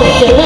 Go!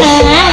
হ্যাঁ, হ্যাঁ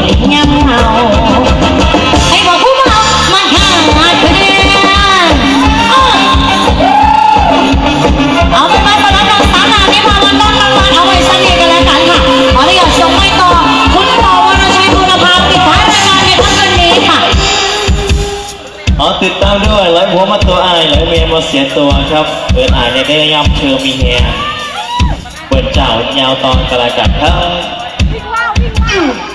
ยังเล็กยังเมาให้บอกผู้เมามันเธอนแทนเอาเป็นว่าตอนนั้นน้องสาวนาไม่มาวันนั้นรางวัลเอาไว้สักนิดกันแล้วกันค่ะขออนุญาตส่งไปต่อคุณปอวรชัยคุณภาพปิดท้ายรายการในค่ำคืนนี้ค่ะขอติดตามด้วยไลฟ์หัวมาตัวอายไลฟ์เมียมาเสียตัวครับเปิดอายในได้ย่ำเชิญมีเฮียเปิดเจ้ายาวตอนกระกันครับ